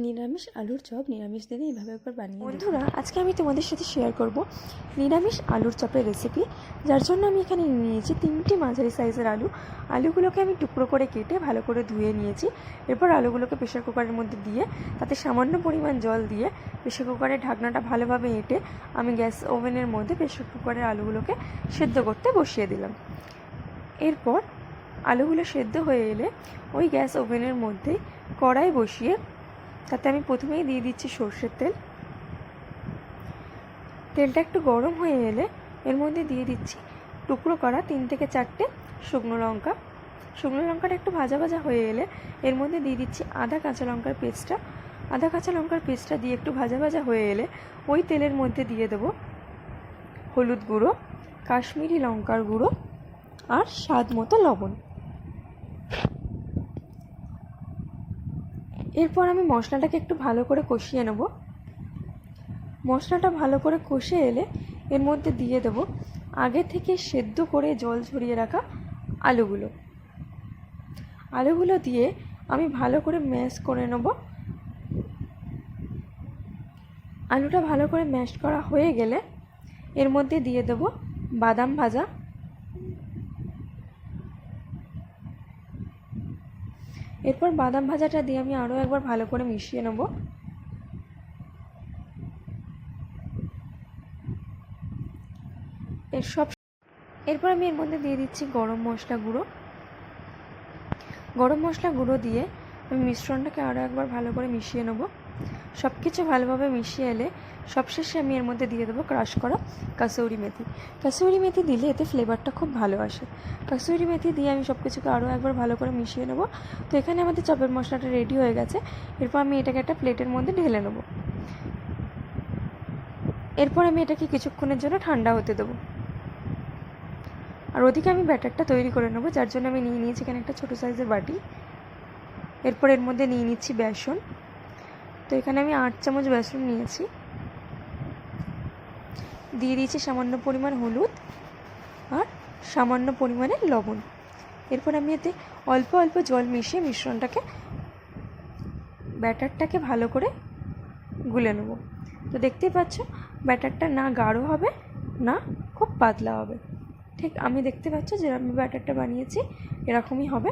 নিরামিষ আলুর চপ নিরামিষ দিনে এইভাবে একবার বানিয়ে বন্ধুরা, আজকে আমি তোমাদের সাথে শেয়ার করব নিরামিষ আলুর চপের রেসিপি যার জন্য আমি এখানে নিয়েছি তিনটি মাঝারি সাইজের আলু। আলুগুলোকে আমি টুকরো করে কেটে ভালো করে ধুয়ে নিয়েছি। এরপর আলুগুলোকে প্রেশার কুকারের মধ্যে দিয়ে তাতে সামান্য পরিমাণ জল দিয়ে প্রেশার কুকারের ঢাকনাটা ভালোভাবে এঁটে আমি গ্যাস ওভেনের মধ্যে প্রেশার কুকারের আলুগুলোকে সেদ্ধ করতে বসিয়ে দিলাম। এরপর আলুগুলো সেদ্ধ হয়ে এলে ওই গ্যাস ওভেনের মধ্যে কড়াই বসিয়ে তাতে আমি প্রথমেই দিয়ে দিচ্ছি সর্ষের তেল। তেলটা একটু গরম হয়ে এলে এর মধ্যে দিয়ে দিচ্ছি টুকরো করা তিন থেকে চারটে শুকনো লঙ্কা। শুকনো লঙ্কাটা একটু ভাজা ভাজা হয়ে এলে এর মধ্যে দিয়ে দিচ্ছি আদা কাঁচা লঙ্কার পেস্টটা। আদা কাঁচা লঙ্কার পেস্টটা দিয়ে একটু ভাজা ভাজা হয়ে এলে ওই তেলের মধ্যে দিয়ে দেবো হলুদ গুঁড়ো, কাশ্মীরি লঙ্কার গুঁড়ো আর স্বাদ মতো লবণ। এরপর আমি মশলাটাকে একটু ভালো করে কষিয়ে নেব। মশলাটা ভালো করে কষে এলে এর মধ্যে দিয়ে দেব আগে থেকে সেদ্ধ করে জল ঝরিয়ে রাখা আলুগুলো। আলুগুলো দিয়ে আমি ভালো করে ম্যাশ করে নেব। আলুটা ভালো করে ম্যাশ করা হয়ে গেলে এর মধ্যে দিয়ে দেব বাদাম ভাজা। এরপর বাদাম ভাজাটা দিয়ে আমি আরও একবার ভালো করে মিশিয়ে নেব। এর সব এরপর আমি এর মধ্যে দিয়ে দিচ্ছি গরম মশলা গুঁড়ো। গরম মশলা গুঁড়ো দিয়ে আমি মিশ্রণটাকে আরও একবার ভালো করে মিশিয়ে নেব। সব কিছু ভালোভাবে মিশিয়ে এলে সবশেষে আমি এর মধ্যে দিয়ে দেবো ক্রাশ করা কাসৌরি মেথি। কাসৌরি মেথি দিলে এতে ফ্লেভারটা খুব ভালো আসে। কাসৌরি মেথি দিয়ে আমি সব কিছুকে আরও একবার ভালো করে মিশিয়ে নেব। তো এখানে আমাদের চপের মশলাটা রেডি হয়ে গেছে। এরপর আমি এটাকে একটা প্লেটের মধ্যে ঢেলে নেব। এরপর আমি এটাকে কিছুক্ষণের জন্য ঠান্ডা হতে দেবো। আর ওদিকে আমি ব্যাটারটা তৈরি করে নেব, যার জন্য আমি নিয়ে নিয়েছি এখানে একটা ছোটো সাইজের বাটি। এরপর এর মধ্যে নিয়ে নিচ্ছি বেসন। তো এখানে আমি আট চামচ বেসন নিয়েছি। দিয়ে দিয়েছি সামান্য পরিমাণ হলুদ আর সামান্য পরিমাণে লবণ। এরপর আমি এতে অল্প অল্প জল মিশিয়ে মিশ্রণটাকে ব্যাটারটাকে ভালো করে গুলে নেব। তো দেখতেই পাচ্ছ, ব্যাটারটা না গাঢ় হবে, না খুব পাতলা হবে। ঠিক আমি দেখতে পাচ্ছ যে আমি ব্যাটারটা বানিয়েছি, এরকমই হবে।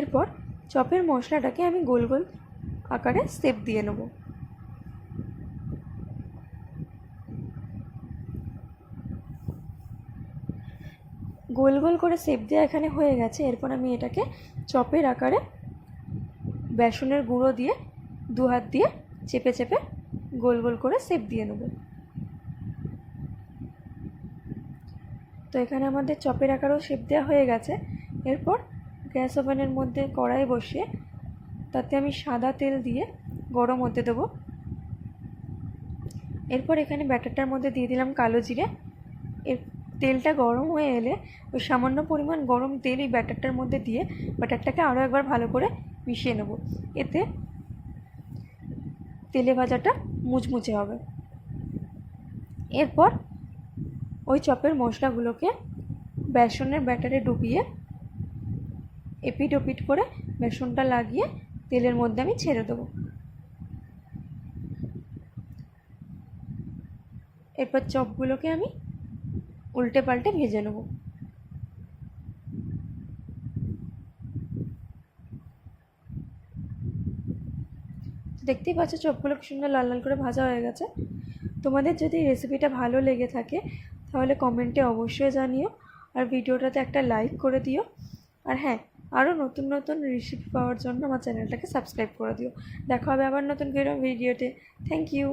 এরপর চপের মশলাটাকে আমি গোল গোল আকারে সেপ দিয়ে নেব। গোল গোল করে সেপ দেওয়া এখানে হয়ে গেছে। এরপর আমি এটাকে চপের আকারে বেসনের গুঁড়ো দিয়ে দু হাত দিয়ে চেপে চেপে গোল গোল করে সেপ দিয়ে নেব। তো এখানে আমাদের চপের আকারও শেপ দেওয়া হয়ে গেছে। এরপর গ্যাস ওভেনের মধ্যে কড়াই বসিয়ে তাতে আমি সাদা তেল দিয়ে গরম হতে দেবো। এরপর এখানে ব্যাটারটার মধ্যে দিয়ে দিলাম কালো জিরে। এর তেলটা গরম হয়ে এলে ওই সামান্য পরিমাণ গরম তেল এই ব্যাটারটার মধ্যে দিয়ে ব্যাটারটাকে আরও একবার ভালো করে মিশিয়ে নেব। এতে তেলে ভাজাটা মুচমুচে হবে। এরপর ওই চপের মশলাগুলোকে বেসনের ব্যাটারে ডুবিয়ে এপিট ওপিট করে বেসনটা লাগিয়ে তেলের মধ্যে আমি ছেড়ে দেবো। এরপর চপগুলোকে আমি উল্টে পাল্টে ভেজে নেব। দেখতেই পাচ্ছ চপগুলো সুন্দর লাল লাল করে ভাজা হয়ে গেছে। তোমাদের যদি রেসিপিটা ভালো লেগে থাকে, তাহলে কমেন্টে অবশ্যই জানিও, আর ভিডিওটাতে একটা লাইক করে দিও। আর হ্যাঁ আরও নতুন নতুন রেসিপি পাওয়ার জন্য আমার চ্যানেলটাকে সাবস্ক্রাইব করে দিও। দেখা হবে আবার নতুন কোনো ভিডিওতে থ্যাংক ইউ